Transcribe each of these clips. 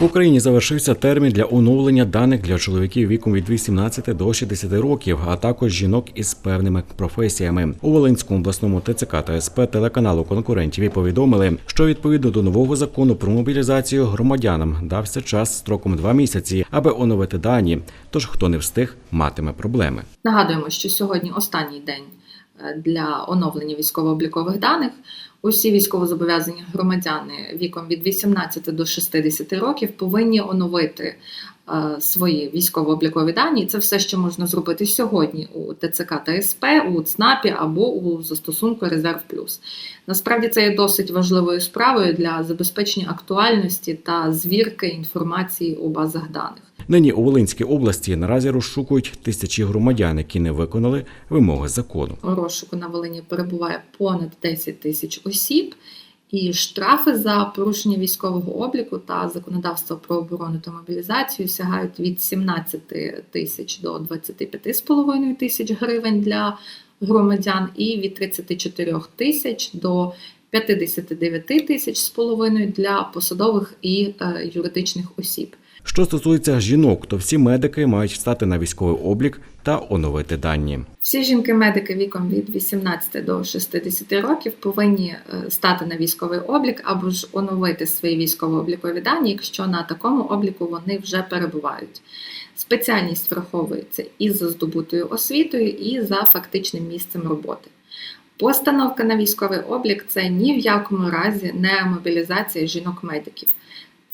В Україні завершився термін для оновлення даних для чоловіків віком від 18 до 60 років, а також жінок із певними професіями. У Волинському обласному ТЦК та СП телеканалу конкурентів і повідомили, що відповідно до нового закону про мобілізацію громадянам дався час строком два місяці, аби оновити дані. Тож хто не встиг, матиме проблеми. Нагадуємо, що сьогодні останній день для оновлення військово-облікових даних. Усі військовозобов'язані громадяни віком від 18 до 60 років повинні оновити е, свої військово-облікові дані. Це все, що можна зробити сьогодні у ТЦК та СП, у ЦНАПі або у застосунку Резерв Плюс. Насправді це є досить важливою справою для забезпечення актуальності та звірки інформації у базах даних. Нині у Волинській області наразі розшукують тисячі громадян, які не виконали вимоги закону. У розшуку на Волині перебуває понад 10 тисяч осіб, і штрафи за порушення військового обліку та законодавства про оборону та мобілізацію сягають від 17 тисяч до 25,5 тисяч гривень для громадян, і від 34 тисяч до 59 тисяч з половиною для посадових і е, юридичних осіб. Що стосується жінок, то всі медики мають стати на військовий облік та оновити дані. Всі жінки-медики віком від 18 до 60 років повинні е, стати на військовий облік або ж оновити свої військово-облікові дані, якщо на такому обліку вони вже перебувають. Спеціальність враховується і за здобутою освітою, і за фактичним місцем роботи. Постановка на військовий облік це ні в якому разі не мобілізація жінок-медиків.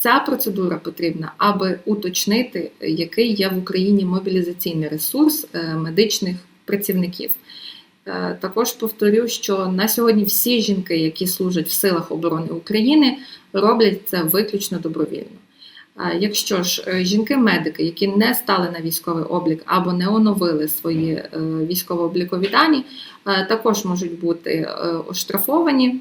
Ця процедура потрібна, аби уточнити, який є в Україні мобілізаційний ресурс е, медичних працівників. Е, Також повторю, що на сьогодні всі жінки, які служать в силах оборони України, роблять це виключно добровільно. Е, Якщо ж жінки-медики, які не стали на військовий облік або не оновили свої військово-облікові дані, також можуть бути оштрафовані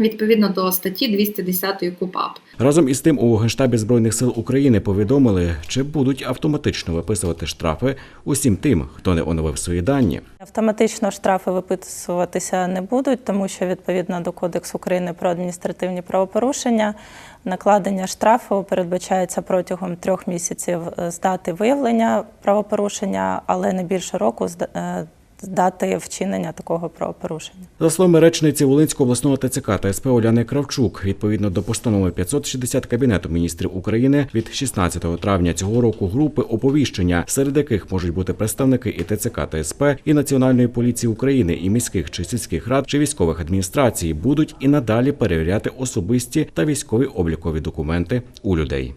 відповідно до статті 210 КУПАП. Разом із тим у Генштабі збройних сил України повідомили, чи будуть автоматично виписувати штрафи усім тим, хто не оновив свої дані. Автоматично штрафи виписуватися не будуть, тому що відповідно до Кодексу України про адміністративні правопорушення накладення штрафу передбачається протягом трьох місяців з дати виявлення правопорушення, але не більше року з е, дати вчинення такого правопорушення. За словами речниці Волинського обласного ТЦК та СП Оляни Кравчук, відповідно до постанови 560 Кабінету міністрів України від 16 травня цього року групи оповіщення, серед яких можуть бути представники і ТЦК та СП, і Національної поліції України, і міських чи сільських рад чи військових адміністрацій, будуть і надалі перевіряти особисті та військові облікові документи у людей.